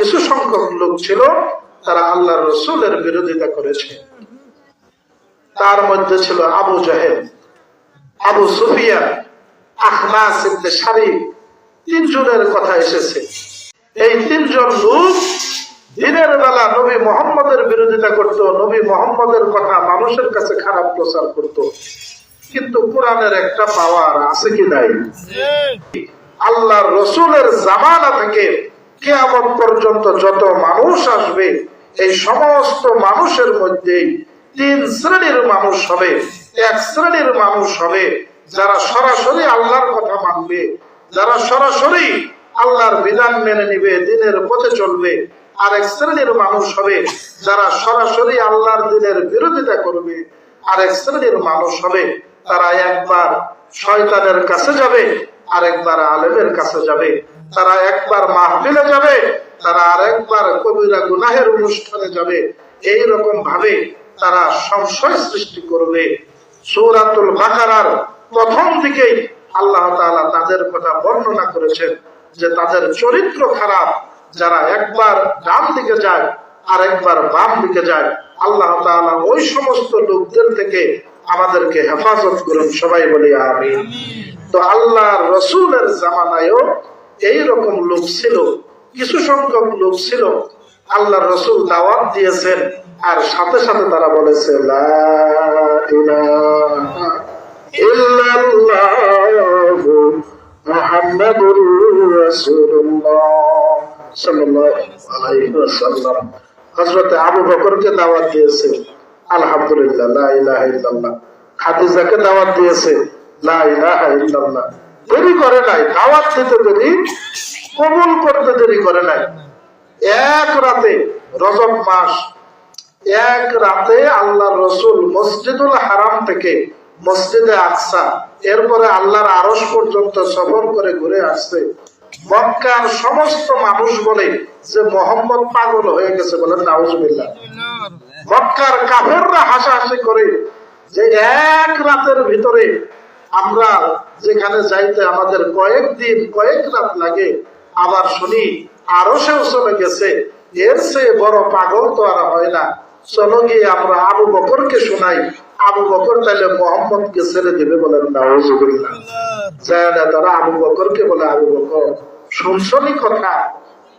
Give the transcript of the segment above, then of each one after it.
কিছু সংখ্যক লোক ছিল তারা আল্লাহ রসুলের বিরোধিতা করেছে। তার মধ্যে ছিল আবু জাহেদ আবু সুফিয়া আহনাস ইবনে শারিক তিনজনের কথা এসেছে। এই তিনজন লোক দিনের বেলা নবী মোহাম্মদের বিরোধিতা করত নবী মোহাম্মদের কথা মানুষের কাছে খারাপ প্রচার করত। কিন্তু কোরআনের একটা পাওয়ার আছে কি নাই? আল্লাহর রসুলের জামানা থেকে কেয়ামত পর্যন্ত যত মানুষ আসবে, এই সমস্ত মানুষের মধ্যে তিন শ্রেণির মানুষ হবে। এক শ্রেণির মানুষ হবে যারা সরাসরি আল্লাহর কথা মানবে, যারা সরাসরি আল্লাহর বিধান মেনে নিবে, দিনের পথে চলবে। আর এক শ্রেণির মানুষ হবে যারা সরাসরি আল্লাহর দিনের বিরোধিতা করবে। আর এক শ্রেণির মানুষ হবে তারা একবার শয়তানের কাছে যাবে, আরেকবার আলেমের কাছে যাবে। তারা একবার মাহফিলে যাবে, তারা আরেকবার কবিরা গুনাহের অনুষ্ঠানে যাবে। এই রকম ভাবে তারা সংশয় সৃষ্টি করবে। সৌরাতুল বাকারার প্রথম দিকেই আল্লাহ তাআলা তাদের কথা বর্ণনা করেছেন যে তাদের চরিত্র খারাপ। যারা একবার ডান দিকে যায় আর একবার বাম দিকে যায়, আল্লাহ তাআলা ওই সমস্ত লোকদের থেকে আমাদেরকে হেফাজত করুন। সবাই বলি আমি তো আল্লাহ রসুলের জামানায়ও এইরকম লোক ছিল, কিছু সংখ্যক লোক ছিল আল্লাহ রসুল দাওয়াত দিয়েছেন, আর সাথে সাথে তারা বলেছে ওয়াসাল্লাম। আবু বকরকে দাওয়াত দিয়েছে, আলহামদুলিল্লাহ খাদিজাকে দাওয়াত দিয়েছে, লা ইলাহা ইল্লাল্লাহ। দেরি করে নাই দাওয়াত দিতে দেরি, কবুল করতে দেরি করে নাই। এক রাতে রজব মাস, এক রাতে আল্লাহ রসুল মসজিদুল হারাম থেকে মসজিদে আকসা, এরপরে আল্লাহর আরস পর্যন্ত সফর করে ঘুরে আসছে। মক্কার সমস্ত মানুষ বলে যে মোহাম্মদ পাগল হয়ে গেছে বলে নাউজুবিল্লাহ। মক্কার কাফেররা হাসাহাসি করে যে এক রাতের ভিতরে আমরা যেখানে যাইতে আমাদের কয়েকদিন কয়েক রাত লাগে, আবার শুনি আরও সেও চলে গেছে। এর চেয়ে বড় পাগল তো আর হয় না। চলো গিয়ে আমরা আবু বকরকে শোনাই। আবু বকর তাহলে মোহাম্মদকে ছেড়ে দেবে বলেন নাউজুবিল্লাহ তারা আবু বকরকে বলে, আবু বকর শুনছনি কথা?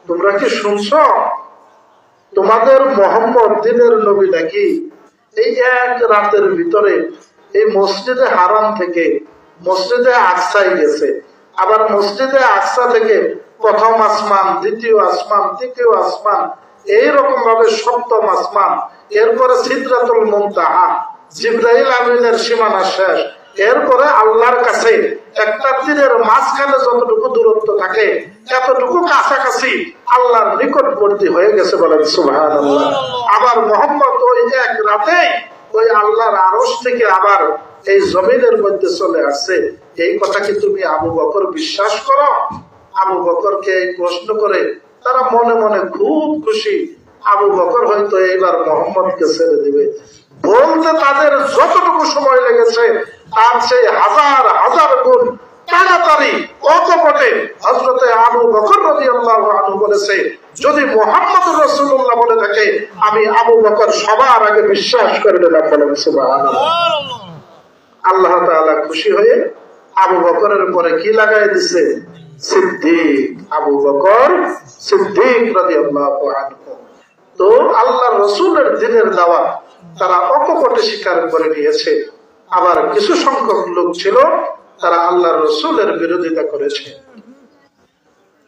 তোমরা কি শুনছ? তোমাদের মোহাম্মদ দিনের নবী নাকি? এই এক রাতের ভিতরে এই মসজিদে হারাম থেকে, মসজিদে আকসাই গেছে। আবার মসজিদে আকসা থেকে প্রথম আসমান, দ্বিতীয় আসমান, তৃতীয় আসমান এইরকম ভাবে সপ্তম আসমান, এরপরে সিদ্ধাতুল মুমতাহা জিব্রাহিল আমিনের সীমানা শেষ, এরপরে আল্লাহর কাছে একটা তীরের মাঝখানে যতটুকু দূরত্ব থাকে, এতটুকু কাছাকাছি আল্লাহর নিকটবর্তী হয়ে গেছে বলেন সুহান আবার মোহাম্মদ ওই এক রাতেই ওই আল্লাহর আড়স থেকে আবার এই জমিনের মধ্যে চলে আসছে। এই কথা কি তুমি আবু বকর বিশ্বাস করো? আবু বকরকে প্রশ্ন করে তারা মনে মনে খুব খুশি। আবু বকর হয়তো এইবার মোহাম্মদকে ছেড়ে দিবে। বলতে তাদের যতটুকু সময় লেগেছে, তার সেই হাজার হাজার গুণ অকপটে আবু আল্লাহ বলেছে, যদি মোহাম্মদ রসুল্লাহ বলে থাকে, আমি আবু বকর সবার আগে বিশ্বাস করে দিলাম বলেন আল্লাহ খুশি হয়ে আবু বকরের উপরে কি লাগাই দিছে? আবু বকর আনহু। তো আল্লাহ দিনের দাওয়াত তারা অকপটে স্বীকার করে নিয়েছে। আবার কিছু সংখ্যক লোক ছিল তারা আল্লাহ রসুলের বিরোধিতা করেছে।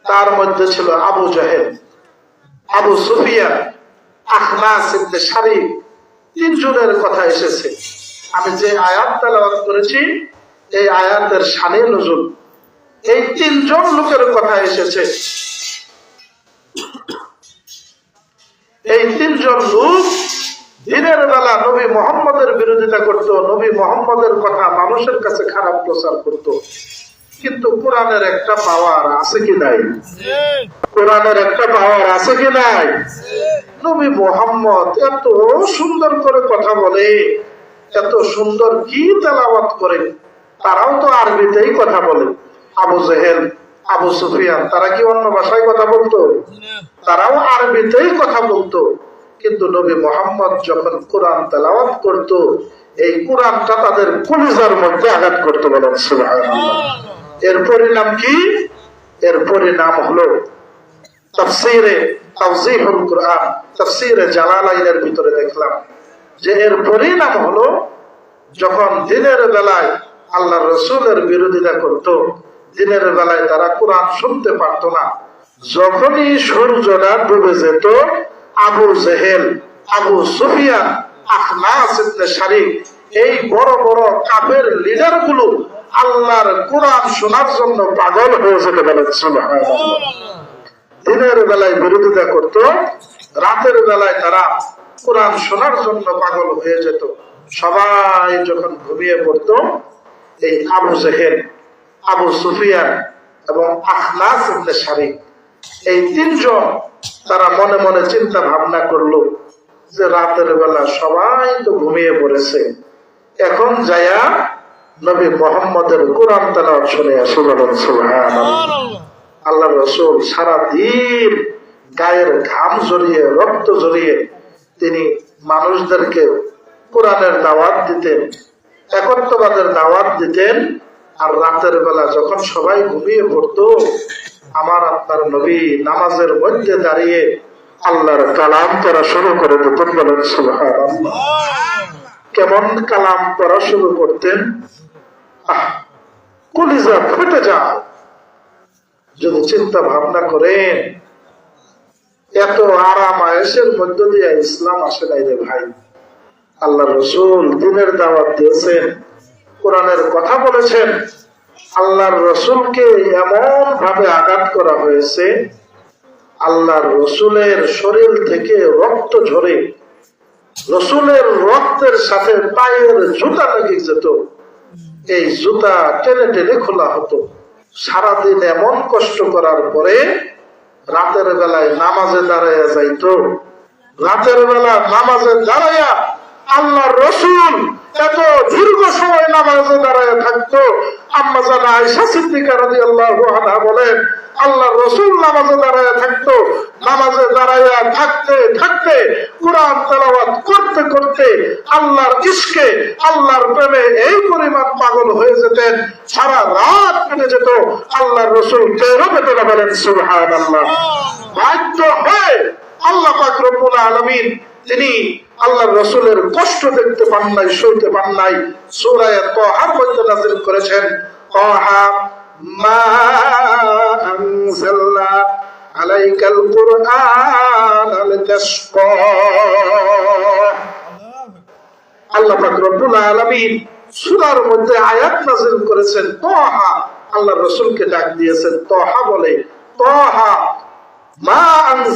তার মধ্যে ছিল আবু জাহেদ আবু সুফিয়া তিনজনের কথা এসেছে। আমি যে আয়াত করেছি, এই আয়াতের শানে নজুল। এই তিনজন লোকের কথা এসেছে। এই তিনজন লোক দিনের বেলা নবী মোহাম্মদের বিরোধিতা করত, নবী মোহাম্মদের কথা মানুষের কাছে খারাপ প্রচার করত। কিন্তু কোরআনের একটা পাওয়ার আছে কি নাই? কোরআনের একটা পাওয়ার আছে কি নাই? নবী মোহাম্মদ এত সুন্দর করে কথা বলে, এত সুন্দর কি তেলাওয়াত করে, তারাও তো আরবিতেই কথা বলে। আবু জেহেল, আবু সুফিয়ান, তারা কি অন্য ভাষায় কথা বলতো? তারাও আরবিতেই কথা বলতো। কিন্তু নবী মোহাম্মদ যখন কোরআন তেলাওয়াত করত, এই কোরআনটা তাদের কলিজার মধ্যে আঘাত করতে বলেন এর পরিণাম কি? এর পরিণাম হলো তাফসিরে তাওজিহুল কোরআন, তাফসিরে জালালাইনের ভিতরে দেখলাম যে এর পরিণাম হলো যখন দিনের বেলায় আল্লাহ রসুলের বিরোধিতা করত, দিনের বেলায় তারা কোরআন শুনতে পারত না। যখনই সূর্যটা ডুবে যেত আবু জেহেল, আবু সুফিয়ান আখনাস ইবনে শারিক, এই বড় বড় কাফের লিডারগুলো আল্লাহর কোরআন শোনার জন্য পাগল হয়ে যেতে বলেন দিনের বেলায় বিরোধিতা করত, রাতের বেলায় তারা কোরআন শোনার জন্য পাগল হয়ে যেত। সবাই যখন ঘুমিয়ে পড়ত, এই আবু জেহেল, আবু সুফিয়ান এবং আখলাস ইবনে শারিক, এই তিনজন তারা মনে মনে চিন্তা ভাবনা করল যে রাতের বেলা সবাই তো ঘুমিয়ে পড়েছে। এখন যায়া নবী মোহাম্মদের কোরআন তালাওয়াত শুনে আল্লাহ রসুল সারা দিন গায়ের ঘাম জড়িয়ে, রক্ত জড়িয়ে তিনি মানুষদেরকে কোরআনের দাওয়াত দিতেন একত্রবাদের দাওয়াত দিতেন। আর রাতের বেলা যখন সবাই ঘুমিয়ে পড়তো আমার আপনার নবী নামাজের মধ্যে দাঁড়িয়ে আল্লাহর কালাম করা শুরু করে দিতেন বলেন, সুবহানাল্লাহ। কেমন কালাম পড়া শুরু করতেন? কলিজা ফেটে যায়। যদি চিন্তা ভাবনা করেন, এত আরাম আয়েসের মধ্য দিয়ে ইসলাম আসে নাই রে ভাই। আল্লাহ রসুল দিনের দাওয়াত দিয়েছেন, কোরআনের কথা বলেছেন। আল্লাহর রসুলকে এমন ভাবে আঘাত করা হয়েছে, আল্লাহর রসুলের শরীর থেকে রক্ত ঝরে, রসুলের রক্তের সাথে পায়ের জুতা লেগে যেত। এই জুতা টেনে টেনে খোলা হতো। সারাদিন এমন কষ্ট করার পরে রাতের বেলায় নামাজে দাঁড়াইয়া যাইতো। রাতের বেলা নামাজে দাঁড়াইয়া আল্লাহ রসুল এত দীর্ঘ সময় নামাজে দাঁড়াইয়া থাকতো। আম্মা জানা আয়সা সিদ্দিকা আল্লাহ বলেন, আল্লাহ রসুল নামাজে দাঁড়ায় থাকতো। নামাজে দাঁড়াইয়া থাকতে থাকতে কোরআন তেলাওয়াত করতে করতে আল্লাহর ইস্কে আল্লাহর প্রেমে এই পরিমাণ পাগল হয়ে যেতেন। সারা রাত কেটে যেত। আল্লাহর রসুল টেরো পেতে না বলেন সুবহান আল্লাহ বাধ্য হয়ে আল্লাহ পাক রব্বুল আলামিন তিনি আল্লাহ রসুলের কষ্ট দেখতে পান নাই, সইতে পান নাই। সূরায়ে মধ্যে নাযিল করেছেন। তাহা মা আলাইকাল কুরআন লিতাশকা আল্লাহ পাক রব্বুল আলামিন সূরার মধ্যে আয়াত নাযিল করেছেন। তাহা আল্লাহ রাসূলকে ডাক দিয়েছেন। তহা বলে, তহা মা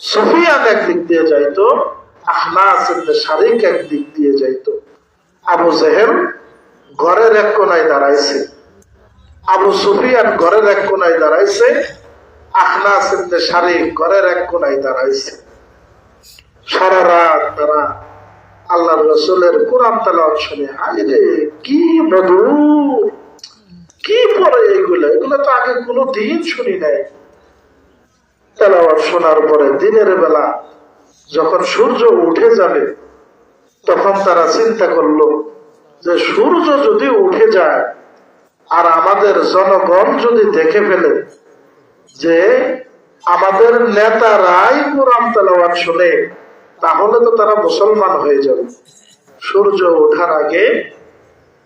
সুফিয়ান একদিক দিয়ে যাইতো আহনাস শারিক একদিক দিয়ে যাইতো। আবু জেহেল ঘরের এক কোনায় দাঁড়াইছে। আবু সুফিয়ান ঘরের এক কোনায় দাঁড়াইছে আহনাস শারিক ঘরের এক কোনায় দাঁড়াইছে। সারা রাত তারা আল্লাহ রসুলের কোরআন তালাওয়াত শুনে, হায় রে, কি মধুর, কি পরে এগুলো? এগুলো তো আগে কোনো দিন শুনি নাই। তেলাওয়াত শোনার পরে দিনের বেলা যখন সূর্য উঠে যাবে, তখন তারা চিন্তা করল যে সূর্য যদি উঠে যায় আর আমাদের জনগণ যদি দেখে ফেলে যে আমাদের নেতারাই কোরআন তেলাওয়াত শুনে, তাহলে তো তারা মুসলমান হয়ে যাবে। সূর্য ওঠার আগে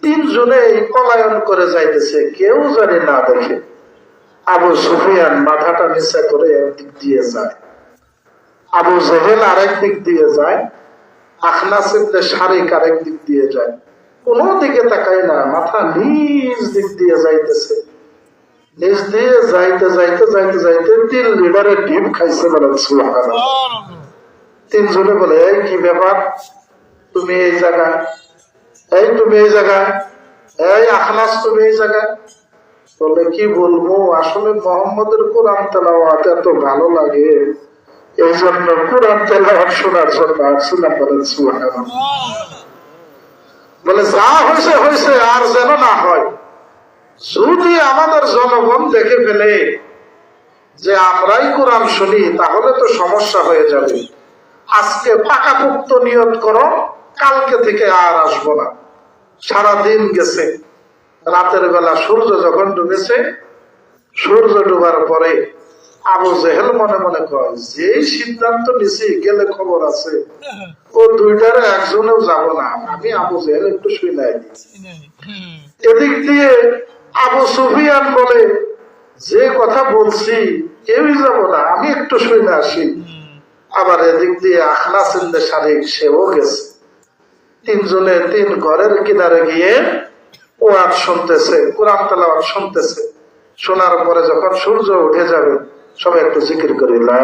তিনজনে পলায়ন করে যাইতেছে, কেউ জানি না দেখে। আবু সুফিয়ান মাথাটা নিচে করে একদিক দিয়ে যায়। আবু জেহেল আরেক দিক দিয়ে যায় আখনাসিবনে শারিক আরেক দিক দিয়ে যায়। কোনো দিকে তাকায় না, মাথা নিজ দিক দিয়ে যাইতেছে। নিজ দিয়ে যাইতে যাইতে যাইতে যাইতে তিন লিটারের ডিম খাইছে বলেন। তিনজনে বলে, এই কি ব্যাপার? তুমি এই জায়গায়, এই তুমি এই জায়গায়, এই আখলাস তুমি এই জায়গায়? বলে কি বলব, আসলে মোহাম্মদের কোরআন তেলাওয়াত এত ভালো লাগে এই জন্য কোরআন তেলাওয়াত শোনার জন্য আসছিলাম বলেন, সুবহানাল্লাহ। বলে, যা হয়েছে হয়েছে, আর যেন না হয়। যদি আমাদের জনগণ দেখে ফেলে যে আমরাই কোরআন শুনি, তাহলে তো সমস্যা হয়ে যাবে। আজকে পাকাপুক্ত নিয়ত করো, কালকে থেকে আর আসব না। সারাদিন গেছে। রাতের বেলা সূর্য যখন ডুবেছে, সূর্য ডুবার পরে আবু জেহেল মনে মনে কয়, যে সিদ্ধান্ত নিছি, গেলে খবর আছে। ও দুইটারে একজনেও যাব না। আমি আবু জেহেল একটু শুই নাই এদিক দিয়ে আবু সুফিয়ান বলে, যে কথা বলছি, কেউই যাব না। আমি একটু শুই না আসি। আবার এদিক দিয়ে আখলা সিন্দে শারিক, সেও গেছে। তিনজনে তিন ঘরের কিনারে গিয়ে ওয়াজ শুনতেছে কোরআন তেলাওয়াত শুনতেছে শোনার পরে যখন সূর্য উঠে যাবে সবাই একটু জিকির করি লা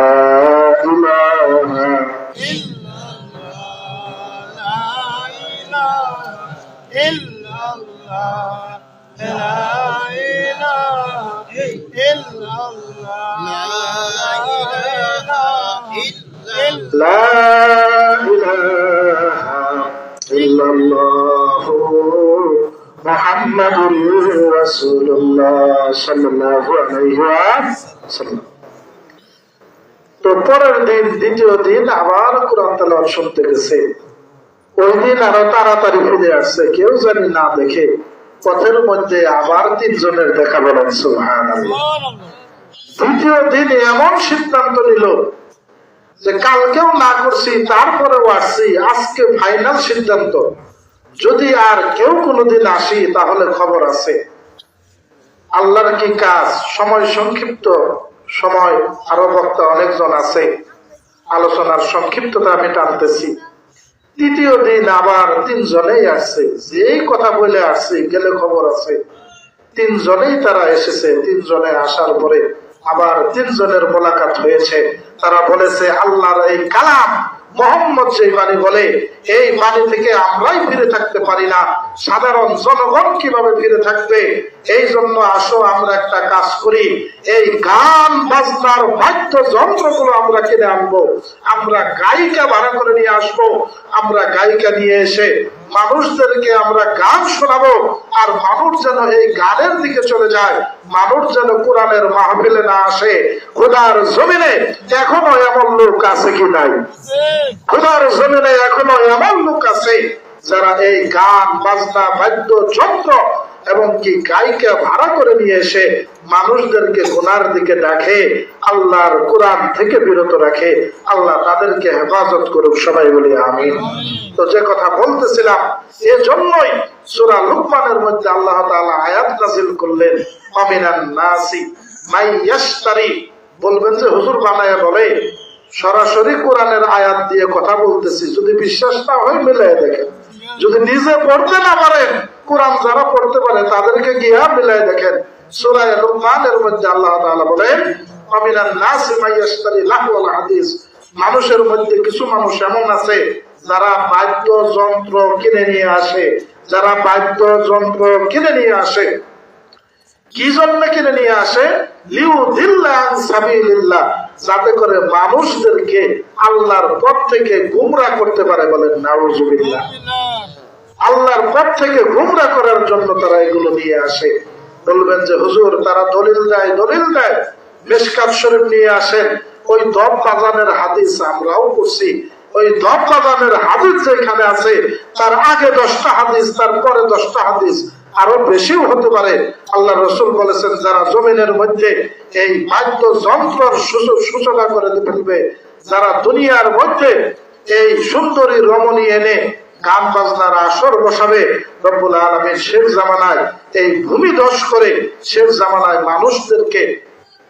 তো পরের দিন, দ্বিতীয় দিন আবার কোরআন তেলাওয়াত শুনতে গেছে। ওই দিন আরও তাড়াতাড়ি ফিরে আসছে, কেউ জানি না দেখে। পথের মধ্যে আবার তিনজনের দেখা বলেন সুবহানাল্লাহ। দ্বিতীয় দিন এমন সিদ্ধান্ত নিল যে কালকেও না করছি, তারপরেও আসছি। আজকে ফাইনাল সিদ্ধান্ত। যদি আর কেউ কোনোদিন আসি, তাহলে খবর আছে। আল্লাহর কি কাজ? সময় সংক্ষিপ্ত। সময় আরও বক্তা অনেকজন আছে। আলোচনার সংক্ষিপ্ততা আমি টানতেছি। তৃতীয় দিন আবার তিনজনেই আসছে। যেই কথা বলে আসছে, গেলে খবর আছে। তিনজনেই তারা এসেছে। তিনজনে আসার পরে আবার তিনজনের মোলাকাত হয়েছে। তারা বলেছে, আল্লাহর এই কালাম মোহাম্মদ যে বাণী বলে, এই বাণী থেকে আমরাই ফিরে থাকতে পারি না। সাধারণ জনগণ কীভাবে ফিরে থাকবে? এই জন্য আসো, আমরা একটা কাজ করি। এই গান, বাজনার বাদ্য যন্ত্রগুলো আমরা কিনে আনব। আমরা গায়িকা ভাড়া করে নিয়ে আসব। আমরা গায়িকা নিয়ে এসে মানুষদেরকে আমরা গান শোনাবো। আর মানুষ যেন এই গানের দিকে চলে যায়। মানুষ যেন কোরআনের মাহফিলে না আসে, খোদার জমিনে এখনও এমন লোক আছে কি নাই? খোদার জমিনে এখনও এমন লোক আছে যারা এই গান, বাজনা, বাদ্য, যন্ত্র এবং কি গায়িকা ভাড়া করে নিয়ে এসে মানুষদেরকে গুনার দিকে ডাকে, আল্লাহর কোরআন থেকে বিরত রাখে, আল্লাহ তাদেরকে হেফাজত করুক, সবাই বলি আমি তো যে কথা বলতেছিলাম, এজন্যই সূরা লুকমানের মধ্যে আল্লাহ তাআলা আয়াত নাযিল করলেন। আমিনান নাসি, মাই বলবেন যে, হুজুর বানায়া বলে, সরাসরি কোরআনের আয়াত দিয়ে কথা বলতেছি, যদি বিশ্বাস না হয় মিলাই দেখেন। যদি নিজে পড়তে না পারেন, কোরআন যারা পড়তে পারে, তাদেরকে গিয়া মিলাই দেখেন। সূরা লুকমানের মধ্যে আল্লাহ তাআলা বলেন আমিনান নাসি মাই ইয়াশতারি লাহু হাদিস। মানুষের মধ্যে কিছু মানুষ এমন আছে, যারা বাদ্য যন্ত্র কিনে নিয়ে আসে, যারা বাদ্য যন্ত্র কিনে নিয়ে আসে। কি জন্য কিনে নিয়ে আসে? যাতে করে মানুষদেরকে আল্লাহর পথ থেকে গুমরা করতে পারে আল্লাহর পথ থেকে গুমরা করার জন্য তারা এগুলো নিয়ে আসে। বলবেন যে, হুজুর, তারা দলিল দেয় দলিল দেয়। মেশকাত শরীফ নিয়ে আসেন, ওই হাদিস আমরাও করছি ওই হাদিস যেখানে আছে, তার আগে দশটা হাদিস তার পরে দশটা হাদিস। আরও বেশিও হতে পারে। আল্লাহ রসুল বলেছেন, যারা জমিনের মধ্যে এই বাদ্য যন্ত্রের সূচনা করে ফেলবে, যারা দুনিয়ার মধ্যে এই সুন্দরী রমণী এনে গান বাজনার আসর বসাবে, রব্বুল আলমীর শেষ জামানায় এই ভূমি দশ করে শেষ জামানায় মানুষদেরকে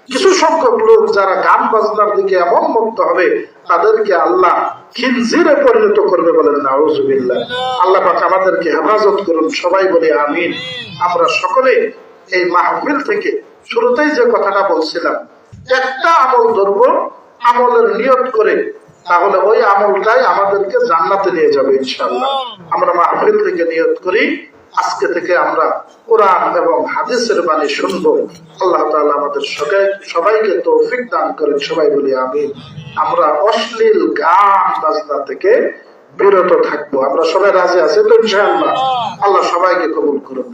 কিছু সংখ্যক লোক যারা গান বাজনার দিকে এমন মুক্ত হবে, তাদেরকে আল্লাহ খিনজিরে পরিণত করবে বলেন, নাউজুবিল্লাহ। আল্লাহ পাক আমাদেরকে হেফাজত করুন, সবাই বলে আমিন। আমরা সকলে এই মাহফিল থেকে শুরুতেই যে কথাটা বলছিলাম, একটা আমল ধরব, আমলের নিয়ত করে, তাহলে ওই আমলটাই আমাদেরকে জান্নাতে নিয়ে যাবে ইনশাল্লাহ আমরা মাহফিল থেকে নিয়ত করি আজকে থেকে আমরা কোরআন এবং হাদিসের বাণী শুনব। আল্লাহ তাআলা আমাদের সবাই সবাইকে তৌফিক দান করেন, সবাই বলি আমি আমরা অশ্লীল গান বাজনা থেকে বিরত থাকব। আমরা সবাই রাজি আছি তো ইনশাআল্লাহ। আল্লাহ সবাইকে কবুল করুন।